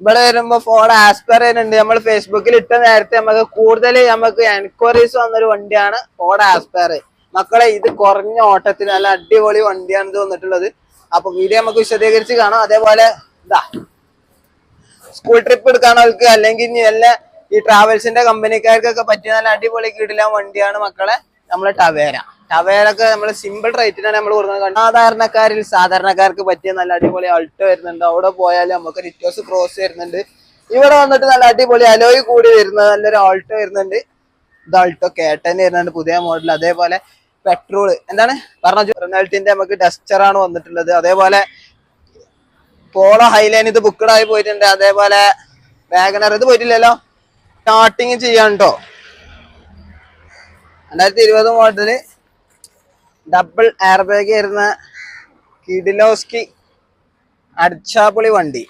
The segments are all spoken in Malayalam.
ഇവിടെ വരുമ്പോ ഫോൺ ആസ്പയർ ചെയ്യുന്നുണ്ട് നമ്മൾ ഫേസ്ബുക്കിൽ ഇട്ട നേരത്തെ നമുക്ക് കൂടുതൽ നമുക്ക് എൻക്വയറീസ് വന്നൊരു വണ്ടിയാണ് ഫോൺ ആസ്പയർ മക്കളെ ഇത് കുറഞ്ഞ ഓട്ടത്തിന് നല്ല അടിപൊളി വണ്ടിയാണ് ഇത് വന്നിട്ടുള്ളത് അപ്പൊ വീഡിയോ നമുക്ക് വിശദീകരിച്ച് കാണാം. അതേപോലെ ഇതാ സ്കൂൾ ട്രിപ്പ് എടുക്കാനവർക്ക് അല്ലെങ്കിൽ ഇനി എല്ലാ ഈ ട്രാവൽസിന്റെ കമ്പനിക്കാർക്കൊക്കെ പറ്റിയ നല്ല അടിപൊളി കിടിലൻ വണ്ടിയാണ് മക്കളെ. നമ്മളെ ടവേര. ടവേരൊക്കെ നമ്മൾ സിമ്പിൾ റേറ്റിനാണ് നമ്മൾ കൊടുക്കുന്നത് സാധാരണക്കാരിൽ സാധാരണക്കാർക്ക് പറ്റിയ നല്ല അടിപൊളി അൾട്ടോ വരുന്നുണ്ട്. അവിടെ പോയാൽ നമുക്ക് റിറ്റോസ് ക്രോസ് വരുന്നുണ്ട്. ഇവിടെ വന്നിട്ട് നല്ല അടിപൊളി അലോയ് കൂടി വരുന്നത് നല്ലൊരു ആൾട്ട് വരുന്നുണ്ട്. ഇത് ആൾട്ടോ കേട്ടൻ വരുന്നുണ്ട്. പുതിയ മോഡൽ അതേപോലെ പെട്രോൾ എന്താണ്? പറഞ്ഞു. റൊണാൾട്ടിന്റെ നമുക്ക് ഡസ്റ്ററാണ് വന്നിട്ടുള്ളത്. അതേപോലെ പോളോ ഹൈലൈൻ ഇത് ബുക്കഡായി പോയിട്ടുണ്ട്. അതേപോലെ വാഗനർ ഇത് പോയിട്ടില്ലല്ലോ? സ്റ്റാർട്ടിങ് ചെയ്യാൻ കേട്ടോ രണ്ടായിരത്തി ഇരുപത് മോഡൽ ഡബിൾ എയർ ബാഗ് വരുന്ന കിഡിലോസ്കി അടിച്ചാപ്പൊളി വണ്ടി.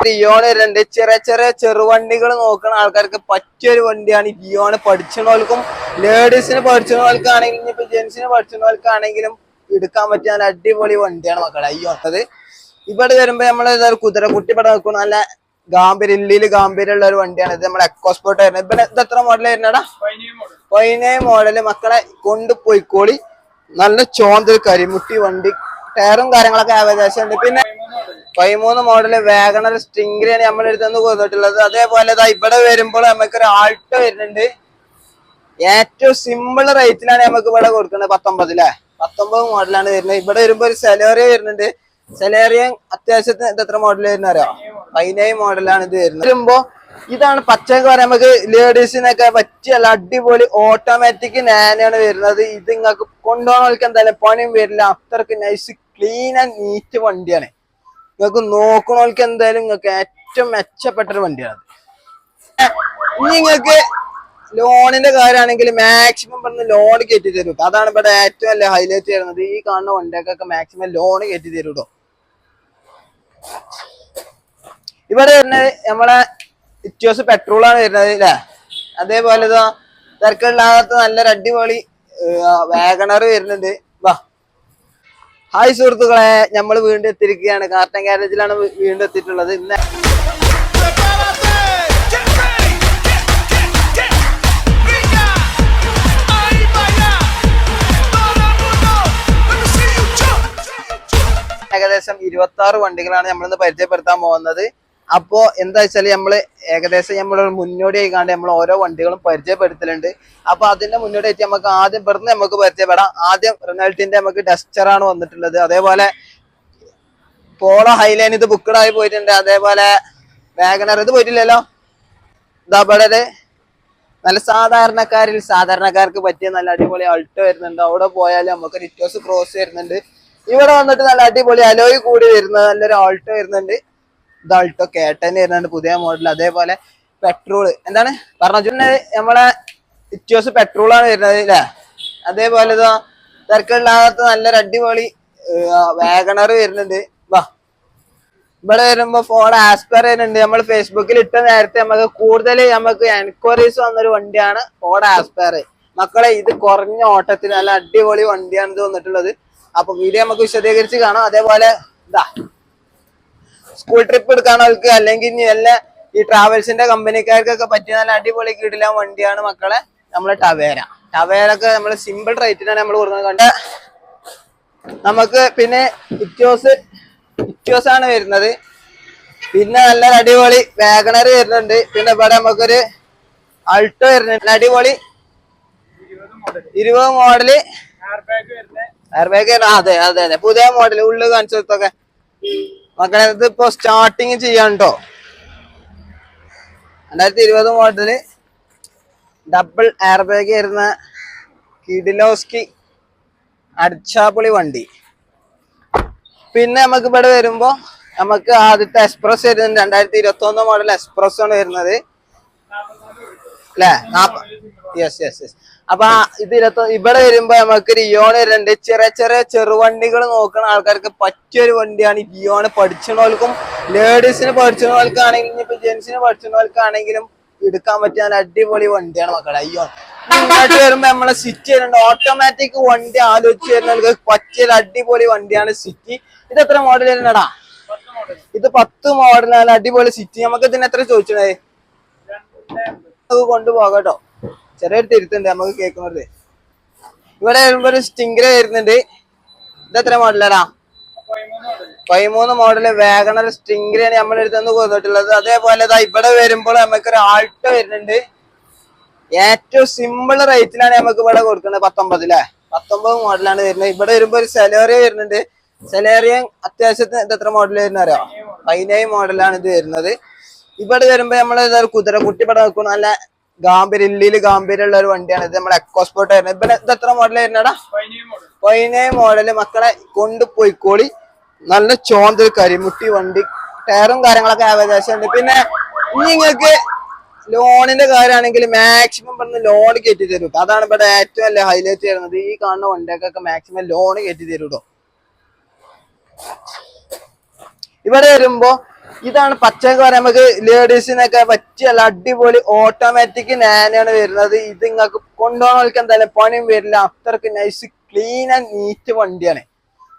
ഇയോണ് രണ്ട് ചെറിയ ചെറിയ ചെറുവണ്ടികൾ നോക്കുന്ന ആൾക്കാർക്ക് പറ്റിയൊരു വണ്ടിയാണ് ഇയോണ് പഠിച്ചവർക്കും ലേഡീസിന് പഠിച്ചവർക്കാണെങ്കിലും ഇനിയിപ്പോൾ ജെന്റ്സിന് പഠിച്ചവർക്കാണെങ്കിലും എടുക്കാൻ പറ്റിയ നല്ല അടിപൊളി വണ്ടിയാണ് മക്കളെ. അയ്യോ അത് ഇവിടെ വരുമ്പോൾ നമ്മൾ കുതിരക്കുട്ടി ഇവിടെ നോക്കുന്ന നല്ല ഗാംഭീര്യല്ലിൽ ഗാംഭീര്യമുള്ള ഒരു വണ്ടിയാണ്. ഇത് നമ്മുടെ എക്കോസ്പോർട്ട് വരുന്നത് ഇപ്പൊ ഇത് എത്ര മോഡൽ വരുന്നടാ പതിനേഴ് മോഡൽ മക്കളെ കൊണ്ടുപോയിക്കോളി നല്ല ചോന്തൽ കരിമുട്ടി വണ്ടി. ടയറും കാര്യങ്ങളൊക്കെ ഏകദേശം ഉണ്ട്. പിന്നെ പതിമൂന്ന് മോഡൽ വാഗണർ സ്റ്റിംഗിലാണ് നമ്മൾ എടുത്തുനിന്ന് കൊടുത്തിട്ടുള്ളത് അതേപോലെ ഇവിടെ വരുമ്പോൾ നമുക്ക് ഒരു ആൾട്ടോ വരുന്നുണ്ട്. ഏറ്റവും സിമ്പിൾ റേറ്റിലാണ് നമുക്ക് ഇവിടെ കൊടുക്കുന്നത്. പത്തൊമ്പതിലെ പത്തൊമ്പത് മോഡലാണ് വരുന്നത്. ഇവിടെ വരുമ്പോ ഒരു സെലോറി വരുന്നുണ്ട്. സെലേറിയ അത്യാവശ്യത്തിന് ഇത് എത്ര മോഡൽ വരുന്ന അറിയാം? പതിനേഴ് മോഡലാണ് ഇത് വരുന്നത്. വരുമ്പോ ഇതാണ് പച്ചക്ക് നമുക്ക് ലേഡീസിനൊക്കെ പറ്റിയല്ല അടിപൊളി ഓട്ടോമാറ്റിക് നാനാണ് വരുന്നത്. ഇത് നിങ്ങൾക്ക് കൊണ്ടുപോകണവർക്ക് എന്തായാലും പണിയും വരില്ല. അത്രയ്ക്ക് നൈസ് ക്ലീൻ ആൻഡ് നീറ്റ് വണ്ടിയാണ്. നിങ്ങൾക്ക് നോക്കണവർക്ക് എന്തായാലും നിങ്ങൾക്ക് ഏറ്റവും മെച്ചപ്പെട്ട ഒരു വണ്ടിയാണ് ഇനി നിങ്ങൾക്ക് ലോണിന്റെ കാര്യമാണെങ്കിൽ മാക്സിമം പറഞ്ഞ് ലോൺ കയറ്റി തരും അതാണ് ഇവിടെ ഏറ്റവും വലിയ ഹൈലൈറ്റ് ചെയ്യുന്നത് ഈ കാണുന്ന വണ്ടിയൊക്കെ മാക്സിമം ലോൺ കയറ്റി തരും ഇവിടെ വരുന്നത് നമ്മളെ ഇറ്റ്യോസ് പെട്രോൾ ആണ് വരുന്നത് അല്ലേ? അതേപോലെ ഇതാ തിരക്കില്ലാത്ത നല്ലൊരു അടിപൊളി വാഗണർ വരുന്നുണ്ട്. വാ. ഹായ് സുഹൃത്തുക്കളെ നമ്മൾ വീണ്ടും എത്തിയിരിക്കുകയാണ്. കാർട്ടൻ ഗാരേജിലാണ് വീ- വീണ്ടും എത്തിയിട്ടുള്ളത്. ഇന്ന് ഇരുപത്തി ആറ് വണ്ടികളാണ് നമ്മളിന്ന് പരിചയപ്പെടുത്താൻ പോകുന്നത്. അപ്പോ എന്താ വെച്ചാൽ നമ്മൾ ഏകദേശം നമ്മൾ മുന്നോടി ആയിക്കാണ്ട് നമ്മൾ ഓരോ വണ്ടികളും പരിചയപ്പെടുത്തലുണ്ട്. അപ്പൊ അതിന്റെ മുന്നോടിയായിട്ട് നമുക്ക് ആദ്യം ഇവിടുന്ന് നമുക്ക് പരിചയപ്പെടാം. ആദ്യം റിനൾട്ടിന്റെ നമുക്ക് ഡസ്റ്റർ ആണ് വന്നിട്ടുള്ളത്. അതേപോലെ പോളോ ഹൈലൈൻ ഇത് ബുക്കഡ് ആയി പോയിട്ടുണ്ട്. അതേപോലെ വാഗനർ ഇത് പോയിട്ടില്ലല്ലോ? ഇതാ നല്ല സാധാരണക്കാരിൽ സാധാരണക്കാർക്ക് പറ്റിയ നല്ല അടിപൊളി അൾട്ടോ വരുന്നുണ്ട്. അവിടെ പോയാൽ നമുക്ക് റിറ്റോസ് ക്രോസ് വരുന്നുണ്ട്. ഇവിടെ വന്നിട്ട് നല്ല അടിപൊളി അലോയ് കൂടി വരുന്നത് നല്ലൊരു ആൾട്ടോ വരുന്നുണ്ട്. ഇത് ആൾട്ടോ കേട്ടൻ വരുന്നുണ്ട് പുതിയ മോഡൽ അതേപോലെ പെട്രോൾ എന്താണ്? പറഞ്ഞു നമ്മളെ ഇറ്റോസ് പെട്രോൾ ആണ് വരുന്നത് അല്ലേ അതേപോലെ ഇതാ തിരക്കില്ലാത്ത നല്ലൊരു അടിപൊളി വാഗണർ വരുന്നുണ്ട്. വാ. ഇവിടെ വരുമ്പോ ഫോൺ ആസ്പയർ ചെയ്യുന്നുണ്ട് നമ്മൾ ഫേസ്ബുക്കിൽ ഇട്ട നേരത്തെ നമുക്ക് കൂടുതൽ നമുക്ക് എൻക്വയറീസ് വന്നൊരു വണ്ടിയാണ് ഫോൺ ആസ്പയർ മക്കളെ ഇത് കുറഞ്ഞ ഓട്ടത്തിന് നല്ല അടിപൊളി വണ്ടിയാണ് ഇത് വന്നിട്ടുള്ളത് അപ്പൊ വീഡിയോ നമുക്ക് വിശദീകരിച്ച് കാണാം. അതേപോലെ ഇതാ സ്കൂൾ ട്രിപ്പ് എടുക്കാനവർക്ക് അല്ലെങ്കിൽ ഇനി വല്ല ഈ ട്രാവൽസിന്റെ കമ്പനിക്കാർക്കൊക്കെ പറ്റിയ നല്ല അടിപൊളി കിടിലൻ വണ്ടിയാണ് മക്കളെ നമ്മളെ ടവേര ടവേരൊക്കെ നമ്മൾ സിമ്പിൾ റേറ്റിനാണ് നമ്മൾ കൊടുക്കുന്നത് കണ്ട നമുക്ക് പിന്നെ ഇറ്റോസ് ഇറ്റോസ് ആണ് വരുന്നത്. പിന്നെ നല്ല അടിപൊളി വാഗണർ വരുന്നുണ്ട്. പിന്നെ ഇവിടെ നമുക്കൊരു അൾട്ടോ വരുന്നുണ്ട്. നല്ല അടിപൊളി. ഇരുപത് മോഡൽ അതെ അതെ അതെ. പുതിയ മോഡൽ ഉള്ളു കാണിച്ചു കൊടുത്തൊക്കെ മക്കളെ ഇപ്പൊ സ്റ്റാർട്ടിങ് ചെയ്യാൻ കേട്ടോ രണ്ടായിരത്തി ഇരുപത് മോഡൽ ഡബിൾ എയർ ബാഗ് വരുന്ന കിഡിലോസ്കി അടിച്ചാപ്പൊളി വണ്ടി. പിന്നെ നമുക്ക് ഇവിടെ വരുമ്പോ നമുക്ക് ആദ്യത്തെ എക്സ്പ്രസ് വരുന്നുണ്ട് രണ്ടായിരത്തി ഇരുപത്തി ഒന്ന് മോഡൽ എക്സ്പ്രസ് ആണ് വരുന്നത്. അല്ലേ യെസ് യെസ് യെസ് അപ്പൊ ഇതിലത്ത് ഇവിടെ വരുമ്പോ നമുക്ക് റിയോൺ രണ്ട് ചെറിയ ചെറിയ ചെറുവണ്ടികൾ നോക്കുന്ന ആൾക്കാർക്ക് പറ്റിയൊരു വണ്ടിയാണ് ഈ പഠിച്ചവർക്കും ലേഡീസിന് പഠിച്ചവൾക്കാണെങ്കിലും ഇനിയിപ്പോ ജെന്റ്സിന് പഠിച്ചവൾക്കാണെങ്കിലും എടുക്കാൻ പറ്റിയ അടിപൊളി വണ്ടിയാണ് മക്കളെ. അയ്യോ. ഇങ്ങോട്ട് വരുമ്പോ നമ്മളെ സിറ്റി വരുന്നുണ്ട് ഓട്ടോമാറ്റിക് വണ്ടി ആലോചിച്ച് വരുന്നവർക്ക് പറ്റിയൊരു അടിപൊളി വണ്ടിയാണ് സിറ്റി ഇത് എത്ര മോഡൽ വരുന്നടാ? ഇത് പത്ത് മോഡലാണ് അടിപൊളി സിറ്റി നമുക്ക് ഇതിന് എത്ര ചോദിച്ചത് നമുക്ക് കൊണ്ടുപോകാട്ടോ ചെറിയൊരു തിരുത്തുണ്ട് നമുക്ക് കേൾക്കുന്നത് ഇവിടെ വരുമ്പോ ഒരു സ്റ്റിങ്കർ വരുന്നുണ്ട്. ഇത് എത്ര മോഡലാടാ? പതിമൂന്ന് മോഡൽ. വാഗണർ സ്റ്റിംഗറാണ് നമ്മുടെ അടുത്ത് നിന്ന് കൊന്നിട്ടുള്ളത് അതേപോലെ ഇവിടെ വരുമ്പോൾ നമുക്ക് ഒരു ആൾട്ടോ വരുന്നുണ്ട്. ഏറ്റവും സിമ്പിൾ റേറ്റിലാണ് നമുക്ക് ഇവിടെ കൊടുക്കുന്നത് പത്തൊമ്പത് അല്ലേ പത്തൊമ്പത് മോഡലാണ് വരുന്നത്. ഇവിടെ വരുമ്പോ ഒരു സെലേറിയ വരുന്നുണ്ട്. സെലേറിയ അത്യാവശ്യത്തിന് എത്ര മോഡൽ വരുന്ന അറിയാം? പതിനേഴ് മോഡലാണ് ഇത് വരുന്നത്. ഇവിടെ വരുമ്പോ നമ്മൾ കുതിര കുട്ടി ഇവിടെ നോക്കണം നല്ല ഗാംഭീര്യല്ലിൽ ഉള്ള ഒരു വണ്ടിയാണ്. ഇത് നമ്മുടെ എക്കോസ്പോർട്ട് ആയിരുന്നു. ഇപ്പൊ ഇത് എത്ര മോഡൽ വരുന്നടാ പതിനേഴ് മോഡൽ മക്കളെ കൊണ്ടുപോയിക്കോളി നല്ല ചോന്തൽ കരിമുട്ടി വണ്ടി. ടയറും കാര്യങ്ങളൊക്കെ ഏകദേശം ഉണ്ട് പിന്നെ നിങ്ങൾക്ക് ലോണിന്റെ കാര്യമാണെങ്കിൽ മാക്സിമം പറഞ്ഞ് ലോൺ കയറ്റി തരും അതാണ് ഇവിടെ ഏറ്റവും വലിയ ഹൈലൈറ്റ് ചെയ്യുന്നത് ഈ കാണുന്ന വണ്ടിയൊക്കെ മാക്സിമം ലോൺ കയറ്റി തരും ഇവിടെ വരുമ്പോ ഇതാണ് പച്ചക്ക് പറയാൻ നമുക്ക് ലേഡീസിനൊക്കെ പറ്റിയ നല്ല അടിപൊളി ഓട്ടോമാറ്റിക് നാനാണ് വരുന്നത്. ഇത് നിങ്ങൾക്ക് കൊണ്ടുപോകണവർക്ക് എന്തായാലും പണിയും വരില്ല. അത്രയ്ക്ക് നൈസ് ക്ലീൻ ആൻഡ് നീറ്റ് വണ്ടിയാണ്.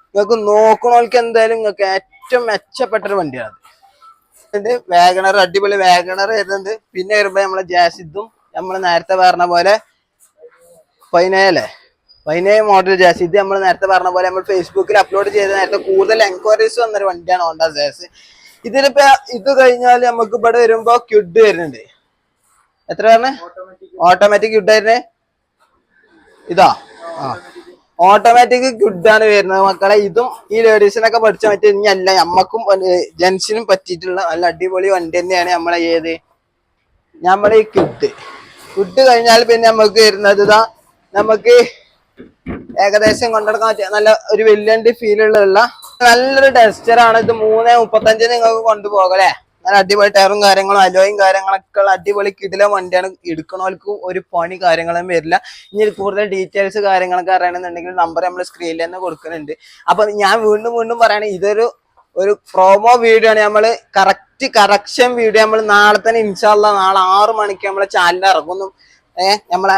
നിങ്ങൾക്ക് നോക്കണവർക്ക് എന്തായാലും നിങ്ങൾക്ക് ഏറ്റവും മെച്ചപ്പെട്ട ഒരു വണ്ടിയാണ് ഇത് വാഗണർ അടിപൊളി വാഗണർ വരുന്നുണ്ട്. പിന്നെ വരുമ്പോ നമ്മളെ ജാസിദും നമ്മൾ നേരത്തെ പറഞ്ഞ പോലെ പതിനേഴല്ലേ പതിനേഴ് മോഡൽ ജാസ് ഇത് നമ്മൾ നേരത്തെ പറഞ്ഞ പോലെ നമ്മൾ ഫേസ്ബുക്കിൽ അപ്ലോഡ് ചെയ്ത നേരത്തെ കൂടുതൽ എൻക്വയറീസ് വന്നൊരു വണ്ടിയാണ് ഹോണ്ട ജാസ് ഇതിലിപ്പോ ഇത് കഴിഞ്ഞാൽ നമുക്ക് ഇവിടെ വരുമ്പോ ക്യുഡ് വരുന്നുണ്ട്. എത്ര പറഞ്ഞേ? ഓട്ടോമാറ്റിക് ക്യുഡ് വരുന്നേ? ഇതാ. ആ. ഓട്ടോമാറ്റിക് ആണ് വരുന്നത് മക്കളെ. ഇതും ഈ ലേഡീസിനൊക്കെ പഠിച്ചാൽ പറ്റിയ ഇനി അല്ല നമ്മക്കും ജെൻസിനും പറ്റിയിട്ടുള്ള നല്ല അടിപൊളി വണ്ടി തന്നെയാണ് നമ്മളെ ഏത്? നമ്മളെ ഈ ക്യുഡ് ക്യുഡ് കഴിഞ്ഞാൽ പിന്നെ നമുക്ക് വരുന്നത് ഇതാ. നമുക്ക് ഏകദേശം കൊണ്ടെടുക്കാൻ പറ്റിയ നല്ല ഒരു വലിയ ഫീലുള്ള നല്ലൊരു ടെസ്റ്റർ ആണ്. ഇത് മൂന്ന് മുപ്പത്തഞ്ചിന് നിങ്ങൾക്ക് കൊണ്ടുപോകലേ നല്ല അടിപൊളി ടയറും കാര്യങ്ങളും അലോയും കാര്യങ്ങളൊക്കെ ഉള്ള അടിപൊളി കിടില വണ്ടിയാണ്. എടുക്കണവർക്ക് ഒരു പണി കാര്യങ്ങളും വരില്ല. ഇനി കൂടുതൽ ഡീറ്റെയിൽസ് കാര്യങ്ങളൊക്കെ അറിയണമെന്നുണ്ടെങ്കിൽ നമ്പർ നമ്മൾ സ്ക്രീനിൽ തന്നെ കൊടുക്കുന്നുണ്ട്. അപ്പൊ ഞാൻ വീണ്ടും വീണ്ടും പറയണേ ഇതൊരു ഒരു പ്രോമോ വീഡിയോ ആണ്. നമ്മൾ കറക്റ്റ് കറക്ഷൻ വീഡിയോ നമ്മൾ നാളെ തന്നെ ഇൻഷാല്ല നാളെ ആറു മണിക്ക് നമ്മളെ ചാനലിൽ ഇറങ്ങുന്നു. ഏഹ് നമ്മളെ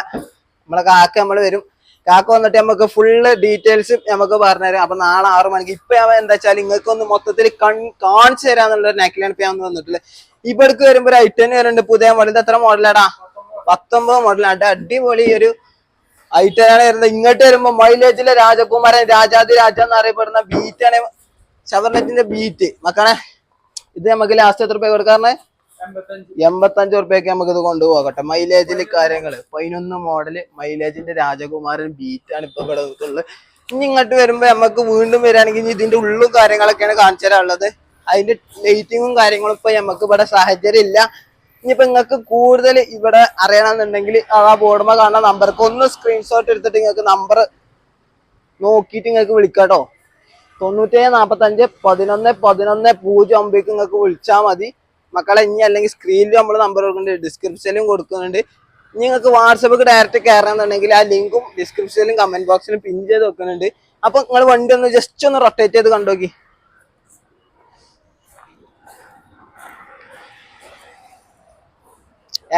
നമ്മളെ കാക്ക നമ്മൾ വരും. കാക്ക വന്നിട്ട് നമുക്ക് ഫുള്ള് ഡീറ്റെയിൽസ് നമുക്ക് പറഞ്ഞുതരും. അപ്പൊ നാളെ ആറു മണിക്ക് ഇപ്പൊ ഞാൻ എന്താ വെച്ചാൽ നിങ്ങൾക്കൊന്ന് മൊത്തത്തിൽ കാണിച്ചു തരാന്നുള്ള നെക്കിലാണ് ഇപ്പൊ ഞാൻ വന്നിട്ടുള്ളത്. ഇവിടേക്ക് വരുമ്പോ ഒരു ഐറ്റൻ വരുന്നുണ്ട്. പുതിയ മോഡൽ എത്ര മോഡലാടാ പത്തൊമ്പത് അടി അടിപൊളി ഒരു ഐറ്റനാണ് വരുന്നത്. ഇങ്ങോട്ട് വരുമ്പോ മൈലേജിലെ രാജകുമാരൻ രാജാതി രാജ എന്ന് അറിയപ്പെടുന്ന ബീറ്റാണ് ഷവർനെറ്റിന്റെ ബീറ്റ് മക്കളെ ഇത് നമുക്ക് ലാസ്റ്റ് എത്ര രൂപ കൊടുക്കാറുണ്ട്? എൺപത്തഞ്ച്. ഉറുപ്പ്യൊക്കെ നമുക്ക് ഇത് കൊണ്ടുപോകട്ടെ മൈലേജിൽ കാര്യങ്ങൾ. പതിനൊന്ന് മോഡൽ മൈലേജിന്റെ രാജകുമാരൻ ബീറ്റാണ് ഇപ്പൊ ഇവിടെ നിൽക്കുന്നത് ഇനി ഇങ്ങോട്ട് വരുമ്പോ നമുക്ക് വീണ്ടും വരികയാണെങ്കിൽ ഇതിന്റെ ഉള്ളും കാര്യങ്ങളൊക്കെയാണ് കാണിച്ചു തരാനുള്ളത്. അതിന്റെ ലൈറ്റിങ്ങും കാര്യങ്ങളും ഇപ്പൊ നമുക്ക് ഇവിടെ സാഹചര്യം ഇല്ല. ഇനിയിപ്പോ നിങ്ങൾക്ക് കൂടുതൽ ഇവിടെ അറിയണമെന്നുണ്ടെങ്കിൽ ആ ബോർഡുമ കാണുന്ന നമ്പർക്ക് ഒന്ന് സ്ക്രീൻഷോട്ട് എടുത്തിട്ട് നിങ്ങൾക്ക് നമ്പർ നോക്കിയിട്ട് നിങ്ങൾക്ക് വിളിക്കാട്ടോ തൊണ്ണൂറ്റേഴ് നാപ്പത്തഞ്ച് പതിനൊന്ന് പതിനൊന്ന് പൂജ്യം ഒമ്പേക്ക് നിങ്ങൾക്ക് വിളിച്ചാൽ മതി. മക്കളെ ഇനി അല്ലെങ്കിൽ സ്ക്രീനിൽ നമ്മൾ നമ്പർ കൊടുക്കുന്നുണ്ട് ഡിസ്ക്രിപ്ഷനിലും കൊടുക്കുന്നുണ്ട്. നിങ്ങൾക്ക് വാട്സപ്പ് ഡയറക്റ്റ് കയറണമെന്നുണ്ടെങ്കിൽ ആ ലിങ്കും ഡിസ്ക്രിപ്ഷനിലും കമന്റ് ബോക്സിലും പിൻ ചെയ്ത് വെക്കുന്നുണ്ട്. അപ്പൊ നിങ്ങൾ വണ്ടി ഒന്ന് ജസ്റ്റ് ഒന്ന് റൊട്ടേറ്റ് ചെയ്ത് കണ്ടോക്കി.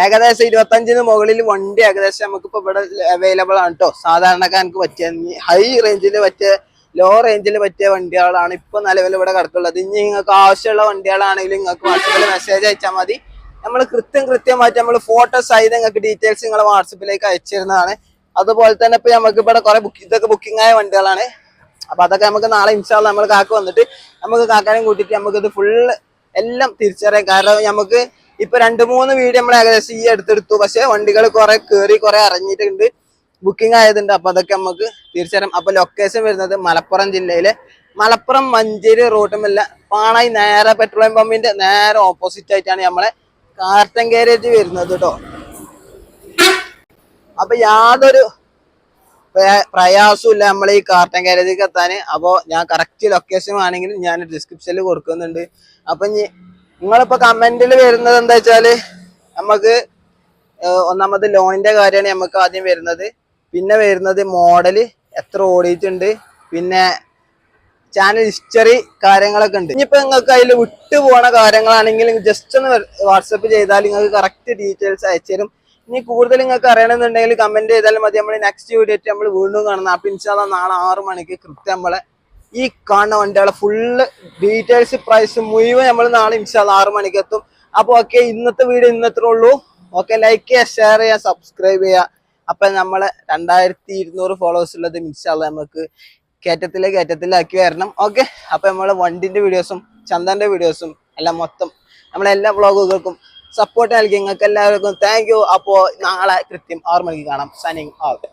ഏകദേശം ഇരുപത്തഞ്ചിന് മുകളിൽ വണ്ടി ഏകദേശം നമുക്ക് ഇപ്പൊ ഇവിടെ അവൈലബിൾ ആണ് കേട്ടോ സാധാരണക്കാർക്ക് പറ്റിയ ഹൈ റേഞ്ചിൽ പറ്റിയ ലോ റേഞ്ചിൽ പറ്റിയ വണ്ടികളാണ് ഇപ്പൊ നിലവിൽ ഇവിടെ കിടക്കുള്ളത്. ഇനി നിങ്ങൾക്ക് ആവശ്യമുള്ള വണ്ടികളാണെങ്കിലും നിങ്ങൾക്ക് വാട്സപ്പിൽ മെസ്സേജ് അയച്ചാൽ മതി. നമ്മൾ കൃത്യം കൃത്യമായിട്ട് നമ്മൾ ഫോട്ടോ സഹിതം നിങ്ങൾക്ക് ഡീറ്റെയിൽസ് നിങ്ങൾ വാട്സപ്പിലേക്ക് അയച്ചിരുന്നതാണ്. അതുപോലെ തന്നെ ഇപ്പൊ നമുക്ക് ഇവിടെ കുറെ ബുക്ക് ഇതൊക്കെ ബുക്കിംഗ് ആയ വണ്ടികളാണ്. അപ്പൊ അതൊക്കെ നമുക്ക് നാളെ ഇൻഷാല്ല നമ്മൾ കാക്ക വന്നിട്ട് നമുക്ക് കാക്കാനും കൂട്ടിയിട്ട് നമുക്ക് ഇത് ഫുള്ള് എല്ലാം തിരിച്ചറിയാം. കാരണം നമുക്ക് ഇപ്പൊ രണ്ട് മൂന്ന് വീഡിയോ നമ്മൾ ഏകദേശം ഈ എടുത്തെടുത്തു പക്ഷെ വണ്ടികൾ കുറെ കയറി കുറെ അറിഞ്ഞിട്ടുണ്ട്. ബുക്കിംഗ് ആയതുണ്ട്. അപ്പൊ അതൊക്കെ നമുക്ക് തീർച്ചയായും അപ്പൊ ലൊക്കേഷൻ വരുന്നത് മലപ്പുറം ജില്ലയിലെ മലപ്പുറം മഞ്ചേരി റൂട്ടുമല്ല പാണായി നേരെ പെട്രോളിയം പമ്പിന്റെ നേരെ ഓപ്പോസിറ്റ് ആയിട്ടാണ് നമ്മളെ കാർട്ടൻ ഗാരേജ് വരുന്നത് കേട്ടോ അപ്പൊ യാതൊരു പ്രയാസമില്ല നമ്മൾ ഈ കാർട്ടൻ ഗാരേജിലേക്ക് എത്താൻ അപ്പോൾ ഞാൻ കറക്റ്റ് ലൊക്കേഷൻ ആണെങ്കിലും ഞാൻ ഡിസ്ക്രിപ്ഷനിൽ കൊടുക്കുന്നുണ്ട്. അപ്പൊ നിങ്ങളിപ്പോ കമന്റിൽ വരുന്നത് എന്താ വെച്ചാൽ നമുക്ക് ഒന്നാമത് ലോണിന്റെ കാര്യമാണ് നമുക്ക് ആദ്യം വരുന്നത്. പിന്നെ വരുന്നത് മോഡൽ എത്ര ഓടിയിട്ടുണ്ട് പിന്നെ ചാനൽ ഹിസ്റ്ററി കാര്യങ്ങളൊക്കെ ഉണ്ട്. ഇനിയിപ്പോ നിങ്ങൾക്ക് അതിൽ വിട്ടു പോണ കാര്യങ്ങളാണെങ്കിൽ ജസ്റ്റ് ഒന്ന് വാട്സപ്പ് ചെയ്താൽ നിങ്ങൾക്ക് കറക്റ്റ് ഡീറ്റെയിൽസ് അയച്ചു തരും. ഇനി കൂടുതൽ നിങ്ങൾക്ക് അറിയണമെന്നുണ്ടെങ്കിൽ കമന്റ് ചെയ്താൽ മതി. നമ്മൾ നെക്സ്റ്റ് വീഡിയോ നമ്മൾ വീണ്ടും കാണുന്നത് അപ്പൊ ഇൻഷാല്ല നാളെ ആറ് മണിക്ക് കൃത്യം നമ്മളെ ഈ കാണുന്ന വണ്ടികളെ ഫുള്ള് ഡീറ്റെയിൽസ് പ്രൈസ് മുഴുവൻ നമ്മൾ നാളെ ഇൻഷാല്ല ആറ് മണിക്ക് എത്തും. അപ്പോൾ ഓക്കെ ഇന്നത്തെ വീഡിയോ ഇന്നത്രേ ഉള്ളൂ. ഓക്കെ ലൈക്ക് ചെയ്യുക ഷെയർ ചെയ്യുക സബ്സ്ക്രൈബ് ചെയ്യുക. അപ്പൊ നമ്മളെ രണ്ടായിരത്തി ഇരുന്നൂറ് ഫോളോവേഴ്സ് ഉള്ളത് ഇൻഷാല്ല നമുക്ക് കയറ്റത്തിലെ കയറ്റത്തിലാക്കി വരണം. ഓക്കെ അപ്പൊ നമ്മളെ വണ്ടിന്റെ വീഡിയോസും ചന്ദന്റെ വീഡിയോസും എല്ലാം മൊത്തം നമ്മളെ എല്ലാ വ്ളോഗുകൾക്കും സപ്പോർട്ട് നൽകി. നിങ്ങൾക്ക് എല്ലാവർക്കും താങ്ക് യു അപ്പോ നാളെ കൃത്യം ആറ് മണിക്ക് കാണാം. സനിങ് ഔട്ട്